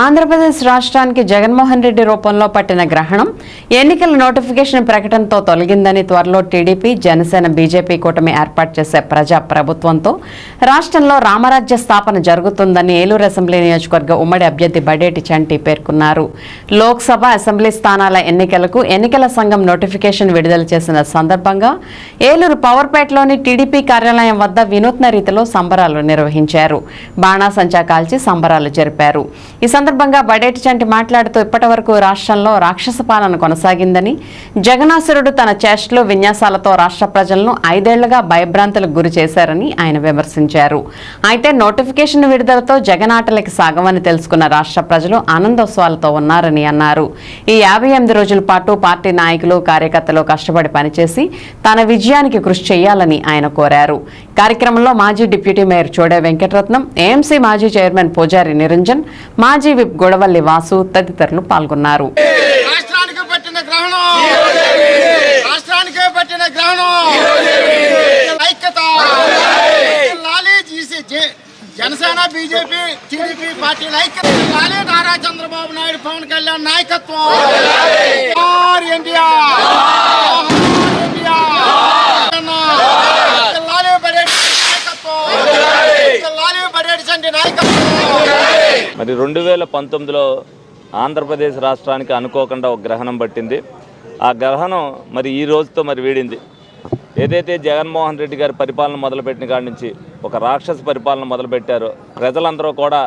ఆంధ్రప్రదేశ్ రాష్ట్రానికి జగన్మోహన్ రెడ్డి రూపంలో పట్టిన గ్రహణం ఎన్నికల నోటిఫికేషన్ ప్రకటనతో తొలగిందని త్వరలో టీడీపీ జనసేన బీజేపీ కూటమి ఏర్పాటు చేసే ప్రజా ప్రభుత్వంతో రాష్ట్రంలో రామరాజ్య స్థాపన జరుగుతుందని ఏలూరు అసెంబ్లీ నియోజకవర్గ ఉమ్మడి అభ్యర్థి బడేటి చంటి పేర్కొన్నారు. లోక్సభ అసెంబ్లీ స్థానాల ఎన్నికలకు ఎన్నికల సంఘం నోటిఫికేషన్ విడుదల చేసిన సందర్భంగా ఏలూరు పవర్పేటలోని టీడీపీ కార్యాలయం వద్ద వినూత్న రీతిలో సంబరాలు నిర్వహించారు. బాణాసంచా కాల్చి సంబరాలు జరిపారు. ఈ సందర్భంగా బడేటి చంటి మాట్లాడుతూ ఇప్పటి వరకు రాష్ట్రంలో రాక్షస పాలన కొనసాగిందని జగనాసురుడు తన చేష్టలు విన్యాసాలతో రాష్ట్ర ప్రజలను ఐదేళ్ళుగా భయభ్రాంతులకు గురి చేశారని ఆయన విమర్శించారు. అయితే నోటిఫికేషన్ విడుదలతో జగనాటలకి సాగమని తెలుసుకున్న రాష్ట్ర ప్రజలు ఆనందోత్సవాలతో ఉన్నారని అన్నారు. ఈ యాభై ఎనిమిది రోజుల పాటు పార్టీ నాయకులు కార్యకర్తలు కష్టపడి పనిచేసి తన విజయానికి కృషి చేయాలని ఆయన కోరారు. కార్యక్రమంలో మాజీ deputy mayor Chode Venkataratnam AMC మాజీ చైర్మన్ పూజారి నిరంజన్ మాజీ విప్ గొడవల్లి వాసు తదితరులు పాల్గొన్నారు. రాష్ట్రానికి జనసేన బీజేపీ టీడీపీ పార్టీ ఐక్యత. నారా చంద్రబాబు నాయుడు పవన్ కళ్యాణ్ నాయకత్వం. జోహార్ ఇండియా జోహార్ ఇండియా లాలీ బడేటి నాయకత్వం లాలీ బడేటి చండి నాయకత్వం మరి రెండు వేల పంతొమ్మిదిలో ఆంధ్రప్రదేశ్ రాష్ట్రానికి అనుకోకుండా ఒక గ్రహణం పట్టింది. ఆ గ్రహణం మరి ఈ రోజుతో మరి వీడింది. ఏదైతే జగన్మోహన్ రెడ్డి గారి పరిపాలన మొదలుపెట్టిన కాడి నుంచి ఒక రాక్షస పరిపాలన మొదలుపెట్టారో ప్రజలందరూ కూడా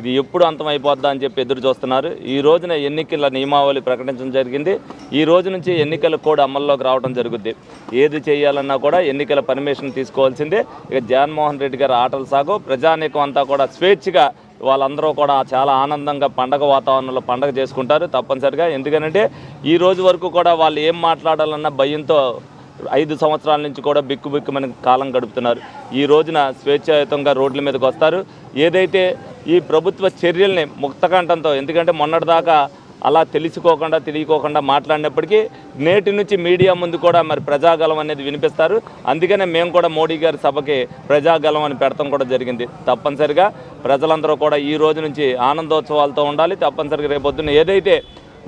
ఇది ఎప్పుడు అంతమైపోద్దా అని చెప్పి ఎదురు చూస్తున్నారు. ఈ రోజున ఎన్నికల నియమావళి ప్రకటించడం జరిగింది. ఈ రోజు నుంచి ఎన్నికల కోడ్ అమల్లోకి రావడం జరుగుద్ది. ఏది చేయాలన్నా కూడా ఎన్నికల పర్మిషన్ తీసుకోవాల్సిందే. ఇక జగన్మోహన్ రెడ్డి గారి ఆటలు సాగు ప్రజానీకం అంతా కూడా స్వేచ్ఛగా వాళ్ళందరూ కూడా చాలా ఆనందంగా పండగ వాతావరణంలో పండగ చేసుకుంటారు తప్పనిసరిగా. ఎందుకంటే ఈ రోజు వరకు కూడా వాళ్ళు ఏం మాట్లాడాలన్న భయంతో ఐదు సంవత్సరాల నుంచి కూడా బిక్కు బిక్కుమని కాలం గడుపుతున్నారు. ఈ రోజున స్వేచ్ఛాయుతంగా రోడ్ల మీదకి వస్తారు. ఏదైతే ఈ ప్రభుత్వ చర్యల్ని ముక్తకంఠంతో ఎందుకంటే మొన్నటిదాకా అలా తెలుసుకోకుండా తెలియకోకుండా మాట్లాడినప్పటికీ నేటి నుంచి మీడియా ముందు కూడా మరి ప్రజాగలం అనేది వినిపిస్తారు. అందుకనే మేము కూడా మోడీ గారి సభకి ప్రజాగలం అని పెడతాం కూడా జరిగింది. తప్పనిసరిగా ప్రజలందరూ కూడా ఈ రోజు నుంచి ఆనందోత్సవాలతో ఉండాలి. తప్పనిసరిగా రేపొద్దున ఏదైతే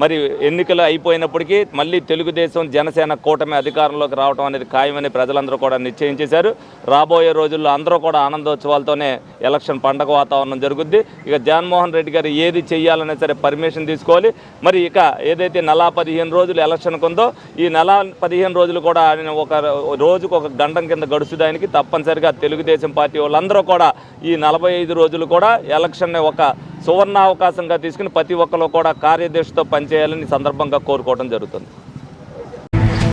మరి ఎన్నికలు అయిపోయినప్పటికీ మళ్ళీ తెలుగుదేశం జనసేన కూటమి అధికారంలోకి రావడం అనేది ఖాయమని ప్రజలందరూ కూడా నిశ్చయించేశారు రాబోయే రోజుల్లో అందరూ కూడా ఆనందోత్సవాలతోనే ఎలక్షన్ పండగ వాతావరణం జరుగుద్ది. ఇక జగన్మోహన్ రెడ్డి గారు ఏది చేయాలన్నా సరే పర్మిషన్ తీసుకోవాలి. మరి ఇక ఏదైతే నెల పదిహేను రోజులు ఎలక్షన్కు ఉందో ఈ నెల పదిహేను రోజులు కూడా ఆయన ఒక రోజుకు ఒక గంటం కింద గడుచుదానికి తప్పనిసరిగా తెలుగుదేశం పార్టీ వాళ్ళందరూ కూడా ఈ నలభై ఐదు రోజులు కూడా ఎలక్షన్ని ఒక సువర్ణ అవకాశంగా తీసుకుని ప్రతి ఒక్కరు కూడా కార్యదర్శితో పనిచేయాలని సందర్భంగా కోరుకోవడం జరుగుతుంది.